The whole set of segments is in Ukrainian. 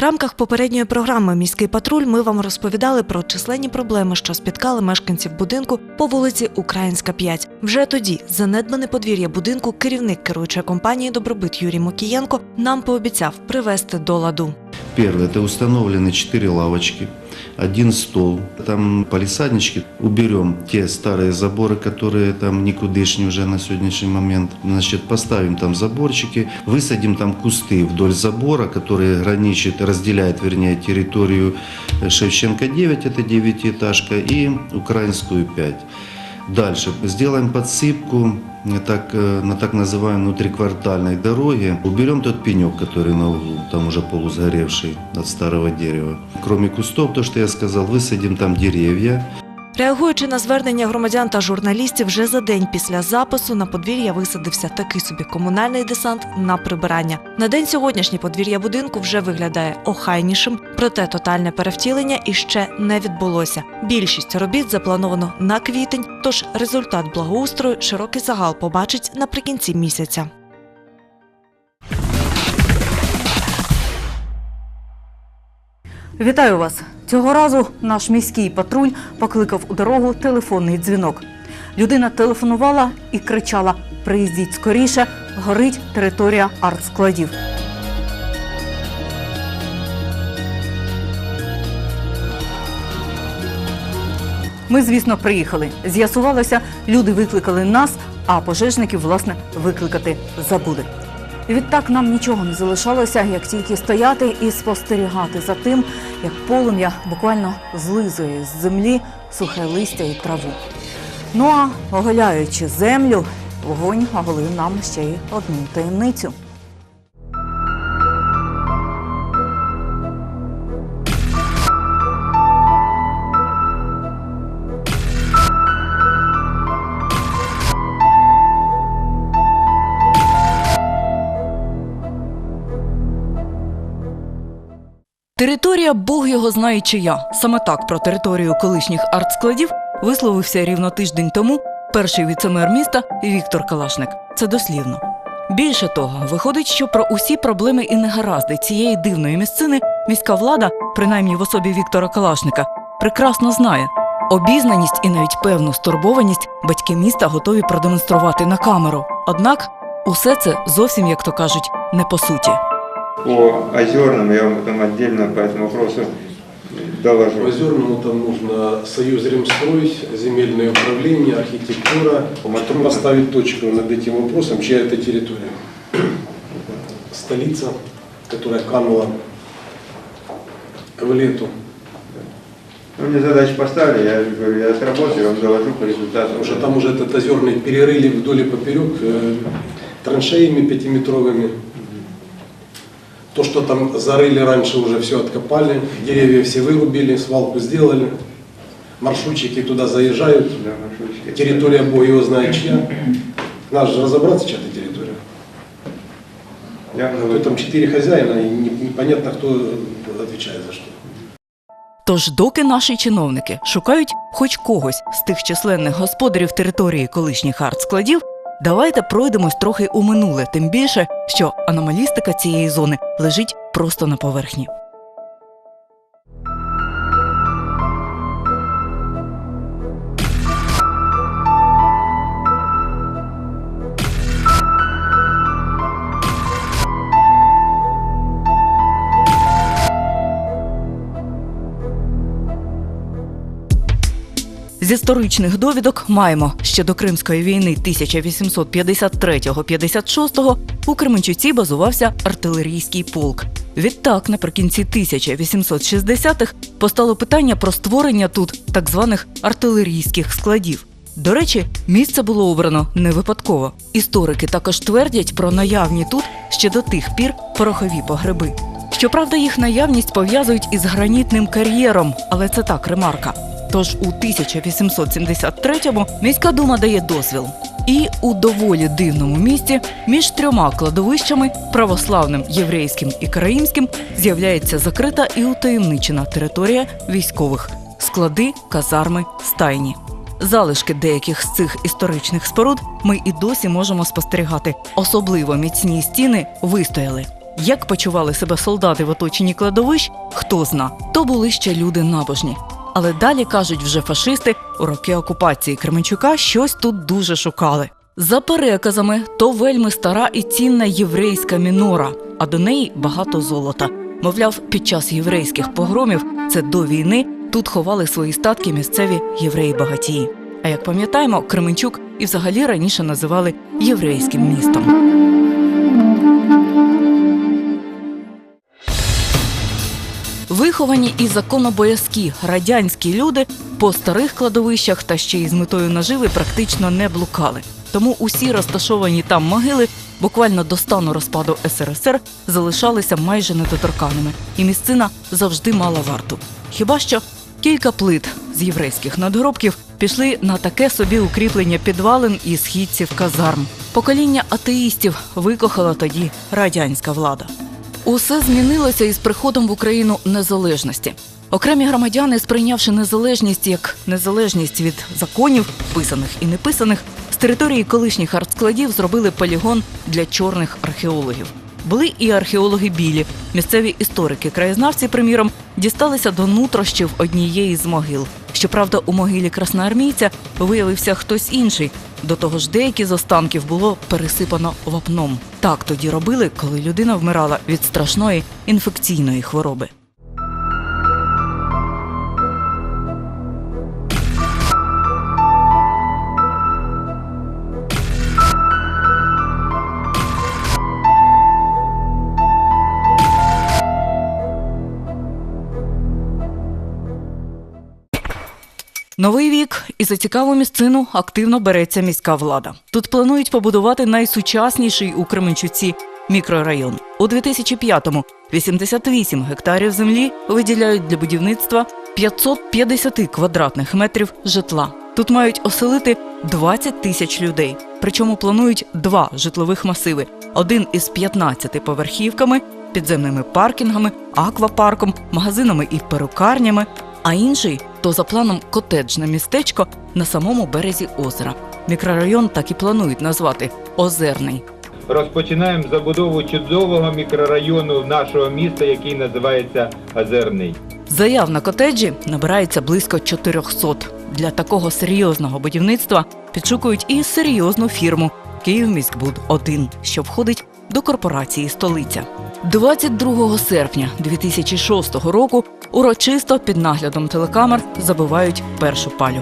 В рамках попередньої програми Міський патруль ми вам розповідали про численні проблеми, що спіткали мешканців будинку по вулиці Українська 5. Вже тоді занедбане подвір'я будинку керівник керуючої компанії Добробит Юрій Мокієнко нам пообіцяв привести до ладу. Перше – це встановлені чотири лавочки, один стол. Там полисаднички. Уберем те старые заборы, которые там никудышни уже на сегодняшний момент. Значит, поставим там заборчики, высадим там кусты вдоль забора, которые граничат, разделяют, вернее, территорию Шевченко 9, это девятиэтажка, и Украинскую 5. Дальше сделаем подсыпку э, так, э, на так называемой внутриквартальной дороге. Уберем тот пенек, который на углу, там уже полусгоревший от старого дерева. Кроме кустов, то, что я сказал, высадим там деревья. Реагуючи на звернення громадян та журналістів, вже за день після запису на подвір'я висадився такий собі комунальний десант на прибирання. На день сьогоднішнє подвір'я будинку вже виглядає охайнішим, проте тотальне перевтілення іще не відбулося. Більшість робіт заплановано на квітень, тож результат благоустрою широкий загал побачить наприкінці місяця. Вітаю вас! Цього разу наш міський патруль покликав у дорогу телефонний дзвінок. Людина телефонувала і кричала: Приїздіть скоріше, горить територія артскладів. Ми, звісно, приїхали. З'ясувалося, люди викликали нас, а пожежників, власне, викликати забули. Відтак нам нічого не залишалося, як тільки стояти і спостерігати за тим, як полум'я буквально злизує з землі сухе листя і траву. Ну а оголяючи землю, вогонь оголив нам ще й одну таємницю. Територія Бог його знає чия. Саме так про територію колишніх артскладів висловився рівно тиждень тому перший віцемер міста Віктор Калашник. Це дослівно. Більше того, виходить, що про усі проблеми і негаразди цієї дивної місцини міська влада, принаймні в особі Віктора Калашника, прекрасно знає. Обізнаність і навіть певну стурбованість батьки міста готові продемонструвати на камеру. Однак усе це зовсім, як то кажуть, не по суті. По озерным я вам потом отдельно по этому вопросу доложу. По Озерному там нужно союз Ремстрой, земельное управление, архитектура. Потом поставить точку над этим вопросом, чья это территория. Столица, которая канула в лету. Ну, мне задачу поставили, я говорю, я отработаю, я вам доложу по результатам. Потому что там уже этот озерный перерыли вдоль и поперек э, траншеями пятиметровыми. То, что там зарыли раньше, уже все откопали, деревья все вырубили, свалку сделали. Маршрутчики туда заезжают, Да, маршрутчики. Территория Бог его знает чья. Надо же разобраться, чья это территория. Я вам Тут доложу. там четыре хозяина, и не- непонятно, кто отвечает за что. Тож, доки наші чиновники шукають хоч когось з тих численних господарів території колишніх артскладів, давайте пройдемось трохи у минуле, тим більше, що аномалістика цієї зони лежить просто на поверхні. З історичних довідок маємо ще до Кримської війни 1853-56 у Кременчуці базувався артилерійський полк. Відтак, наприкінці 1860-х постало питання про створення тут так званих артилерійських складів. До речі, місце було обрано не випадково. Історики також твердять про наявні тут ще до тих пір порохові погреби. Щоправда, їх наявність пов'язують із гранітним кар'єром, але це так ремарка. Тож у 1873-му міська дума дає дозвіл. І у доволі дивному місті між трьома кладовищами православним, єврейським і караїмським з'являється закрита і утаємничена територія військових склади, казарми, стайні. Залишки деяких з цих історичних споруд ми і досі можемо спостерігати. Особливо міцні стіни вистояли. Як почували себе солдати в оточенні кладовищ, хто зна, то були ще люди набожні. Але далі кажуть вже фашисти у роки окупації Кременчука щось тут дуже шукали. За переказами, то вельми стара і цінна єврейська мінора, а до неї багато золота. Мовляв, під час єврейських погромів, це до війни, тут ховали свої статки місцеві євреї-багатії. А як пам'ятаємо, Кременчук і взагалі раніше називали єврейським містом. Виховані і законобоязкі радянські люди по старих кладовищах та ще й з метою наживи практично не блукали. Тому усі розташовані там могили буквально до стану розпаду СРСР залишалися майже недоторканими, і місцина завжди мала варту. Хіба що кілька плит з єврейських надгробків пішли на таке собі укріплення підвалин і східців казарм. Покоління атеїстів викохала тоді радянська влада. Усе змінилося із приходом в Україну незалежності. Окремі громадяни, сприйнявши незалежність як незалежність від законів, писаних і неписаних, з території колишніх артскладів зробили полігон для чорних археологів. Були і археологи білі. Місцеві історики, краєзнавці, приміром, дісталися до нутрощів однієї з могил. Щоправда, у могилі красноармійця виявився хтось інший. До того ж, деякі з останків було пересипано вапном. Так тоді робили, коли людина вмирала від страшної інфекційної хвороби. Новий вік і за цікаву місцину активно береться міська влада. Тут планують побудувати найсучасніший у Кременчуці мікрорайон. У 2005-му 88 гектарів землі виділяють для будівництва 550 квадратних метрів житла. Тут мають оселити 20 тисяч людей. Причому планують два житлових масиви: один із 15 поверхівками, підземними паркінгами, аквапарком, магазинами і перукарнями, а інший то за планом котеджне містечко на самому березі озера. Мікрорайон так і планують назвати Озерний. Розпочинаємо забудову чудового мікрорайону нашого міста, який називається Озерний. Заяв на котеджі набирається близько 400. Для такого серйозного будівництва підшукують і серйозну фірму Київміськбуд 1 що входить до корпорації столиця. 22 серпня 2006 року урочисто під наглядом телекамер забивають першу палю.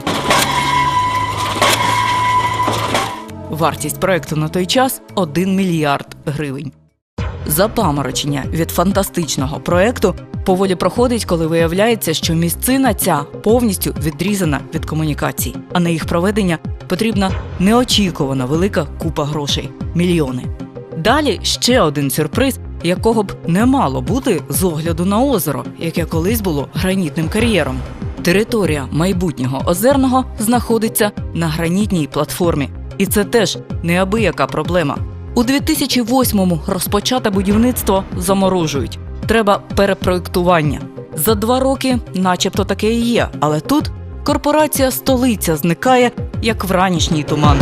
Вартість проекту на той час 1 мільярд гривень. Запаморочення від фантастичного проекту поволі проходить, коли виявляється, що місцина ця повністю відрізана від комунікацій, а на їх проведення потрібна неочікувана велика купа грошей мільйони. Далі ще один сюрприз, якого б не мало бути з огляду на озеро, яке колись було гранітним кар'єром. Територія майбутнього озерного знаходиться на гранітній платформі, і це теж неабияка проблема. У 2008-му розпочате будівництво заморожують. Треба перепроектування. За два роки, начебто, таке і є, але тут корпорація столиця зникає як вранішній туман.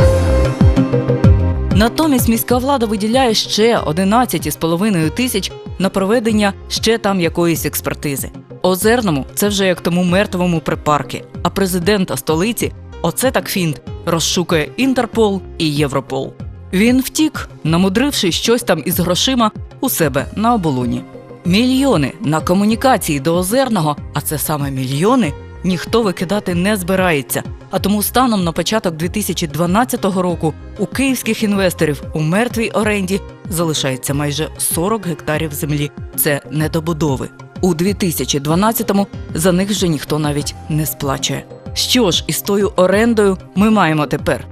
Натомість міська влада виділяє ще 11,5 тисяч на проведення ще там якоїсь експертизи. Озерному це вже як тому мертвому припарки. А президента столиці оце так фінт розшукує Інтерпол і Європол. Він втік, намудривши щось там із грошима у себе на оболоні. Мільйони на комунікації до озерного, а це саме мільйони, ніхто викидати не збирається. А тому станом на початок 2012 року у київських інвесторів у мертвій оренді залишається майже 40 гектарів землі. Це недобудови. У 2012-му за них вже ніхто навіть не сплачує. Що ж із тою орендою ми маємо тепер?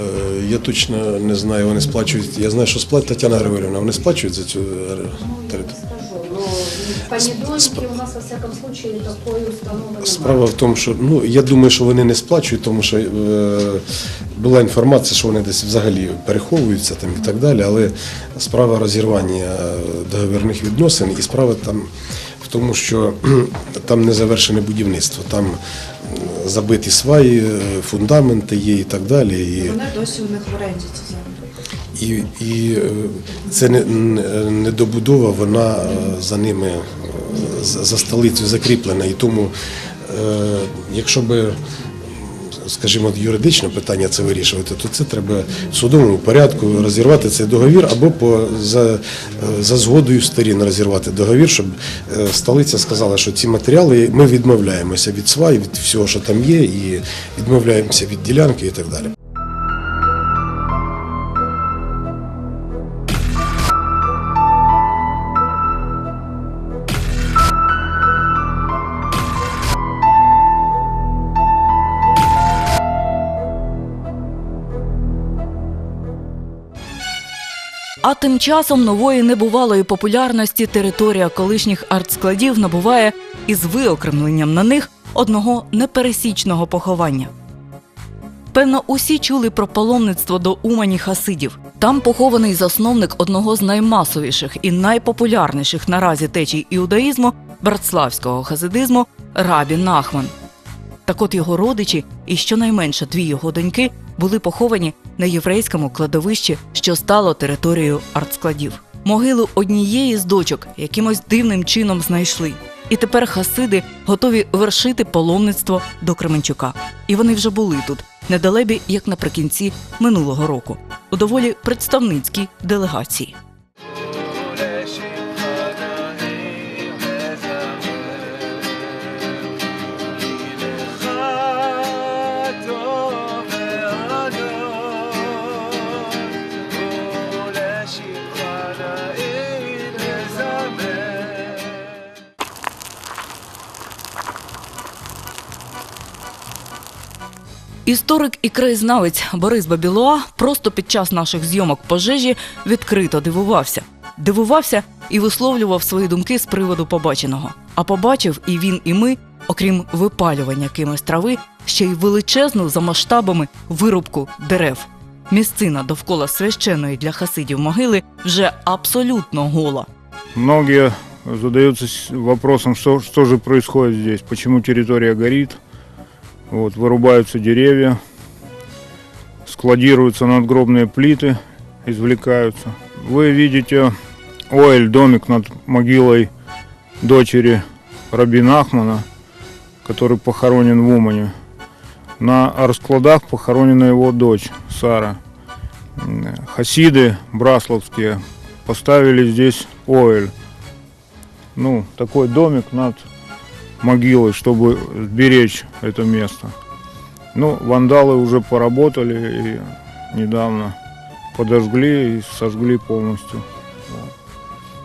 Е, Я точно не знаю, вони сплачують. Я знаю, що сплатить Тетяна Григорівна, вони сплачують за цю е, територію. Понедельники у нас, во всяком случае, такой установы немає. Справа в тому, що ну я думаю, що вони не сплачують, тому що е, була інформація, що вони десь взагалі переховуються там і так далі. Але справа розірвання е, договірних відносин і справа там в тому, що там не завершене будівництво, там забиті сваї, е, фундаменти є і так далі. І... Вони досі у них в оренді ці землі. І, і е, це не, не- недобудова, вона е, за ними е, за столицею закріплена. І тому, якщо би скажімо, юридичне питання це вирішувати, то це треба в судовому порядку розірвати цей договір або по за, за згодою сторін розірвати договір, щоб столиця сказала, що ці матеріали ми відмовляємося від свай, від всього, що там є, і відмовляємося від ділянки і так далі. А тим часом нової небувалої популярності територія колишніх артскладів набуває із виокремленням на них одного непересічного поховання. Певно, усі чули про паломництво до Умані Хасидів. Там похований засновник одного з наймасовіших і найпопулярніших наразі течій іудаїзму братславського хасидизму Рабі Нахман. Так от його родичі і щонайменше дві його доньки були поховані на єврейському кладовищі, що стало територією артскладів. Могилу однієї з дочок якимось дивним чином знайшли. І тепер хасиди готові вершити паломництво до Кременчука. І вони вже були тут, недалебі, як наприкінці минулого року, у доволі представницькій делегації. Історик і краєзнавець Борис Бабілуа просто під час наших зйомок пожежі відкрито дивувався. Дивувався і висловлював свої думки з приводу побаченого. А побачив і він, і ми, окрім випалювання кимось трави, ще й величезну за масштабами вирубку дерев. Місцина довкола священної для хасидів могили вже абсолютно гола. Многие задаются с- вопросом, что, что же происходит здесь, почему территория горит, вот, вырубаются деревья, складируются надгробные плиты, извлекаются. Вы видите Оэль, домик над могилой дочери Рабин Ахмана, который похоронен в Умане. На раскладах похоронена его дочь Сара. Хасиды брасловские поставили здесь Оэль. Ну, такой домик над могилой, чтобы сберечь это место. Ну, вандалы уже поработали и недавно подожгли и сожгли полностью.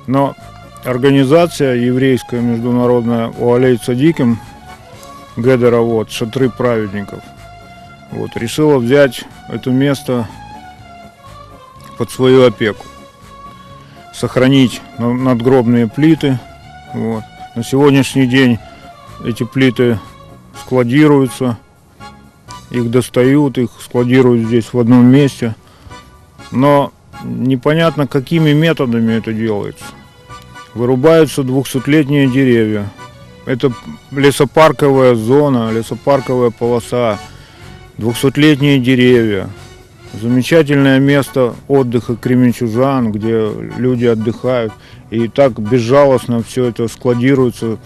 Но организация еврейская международная Уалей Цадиким Гедера вот, шатры праведников, вот, решила взять это место под свою опеку сохранить на- надгробные плиты. Вот. На сегодняшний день эти плиты складируются, их достают, их складируют здесь в одном месте. Но непонятно, какими методами это делается. Вырубаются двухсотлетние деревья. Это лесопарковая зона, лесопарковая полоса, двухсотлетние деревья. Замечательное место отдыха кременчужан, где люди отдыхают. И так безжалостно все это складируется.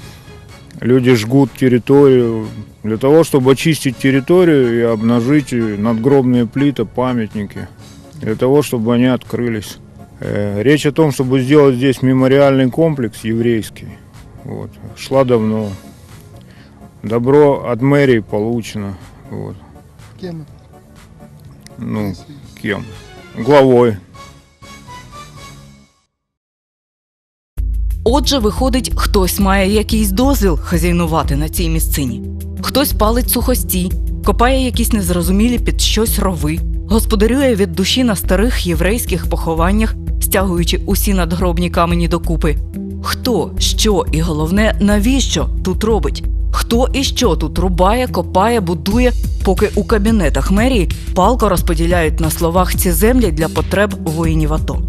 Люди жгут территорию для того, чтобы очистить территорию и обнажить надгробные плиты, памятники. Для того, чтобы они открылись. Э, Речь о том, чтобы сделать здесь мемориальный комплекс еврейский, вот, шла давно. Добро от мэрии получено. Вот. Кем? Ну, кем? Главой. Отже, виходить, хтось має якийсь дозвіл хазяйнувати на цій місцині. Хтось палить сухостій, копає якісь незрозумілі під щось рови, господарює від душі на старих єврейських похованнях, стягуючи усі надгробні камені докупи. Хто, що і головне, навіщо тут робить? Хто і що тут рубає, копає, будує, поки у кабінетах мерії палко розподіляють на словах ці землі для потреб воїнів АТО.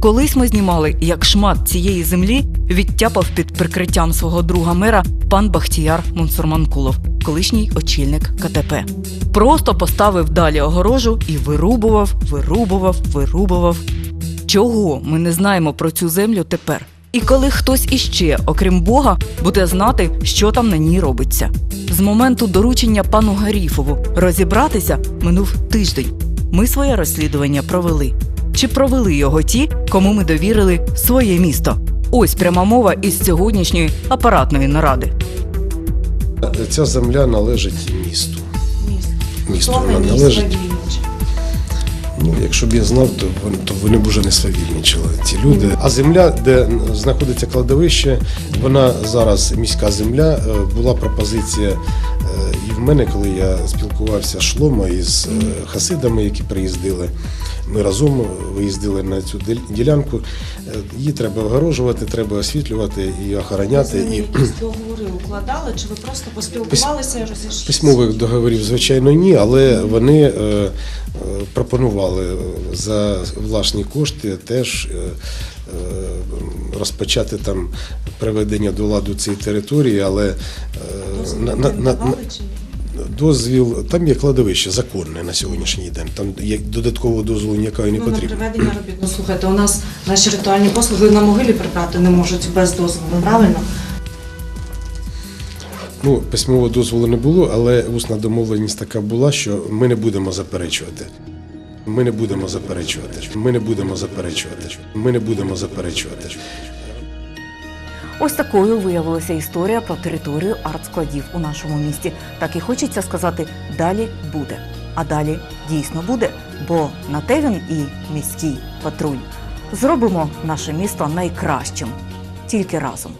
Колись ми знімали, як шмат цієї землі відтяпав під прикриттям свого друга мера пан Бахтіяр Мунсурманкулов, колишній очільник КТП. Просто поставив далі огорожу і вирубував, вирубував, вирубував. Чого ми не знаємо про цю землю тепер? І коли хтось іще, окрім Бога, буде знати, що там на ній робиться. З моменту доручення пану Гаріфову розібратися минув тиждень. Ми своє розслідування провели. Чи провели його ті, кому ми довірили своє місто? Ось пряма мова із сьогоднішньої апаратної наради. Ця земля належить місту. Місту вона належить. Ну, якщо б я знав, то вони, то вони б уже не свавільничали, ці люди. А земля, де знаходиться кладовище, вона зараз міська земля. Е, Була пропозиція і в мене, коли я спілкувався з Шлома із е, хасидами, які приїздили. Ми разом виїздили на цю ділянку. Е, Її треба огорожувати, треба освітлювати і охороняти. І договори укладали, чи ви просто поспілкувалися і розійшлися? Письмових договорів, звичайно, ні, але вони е, е, пропонували е, за власні кошти теж е, е, розпочати там приведення до ладу цієї території, але е, на, на, на, на- дозвіл, там є кладовище законне на сьогоднішній день. Там є додаткового дозволу ніякого не Ну, на приведення робіт. Ну, слухайте, у нас наші ритуальні послуги на могилі прибрати не можуть без дозволу, правильно? Ну, письмового дозволу не було, але усна домовленість така була, що ми не будемо заперечувати. Ми не будемо заперечувати. Ми не будемо заперечувати. Ми не будемо заперечувати. Ось такою виявилася історія про територію артскладів у нашому місті. Так і хочеться сказати, далі буде. А далі дійсно буде, бо на те він і міський патруль. Зробимо наше місто найкращим тільки разом.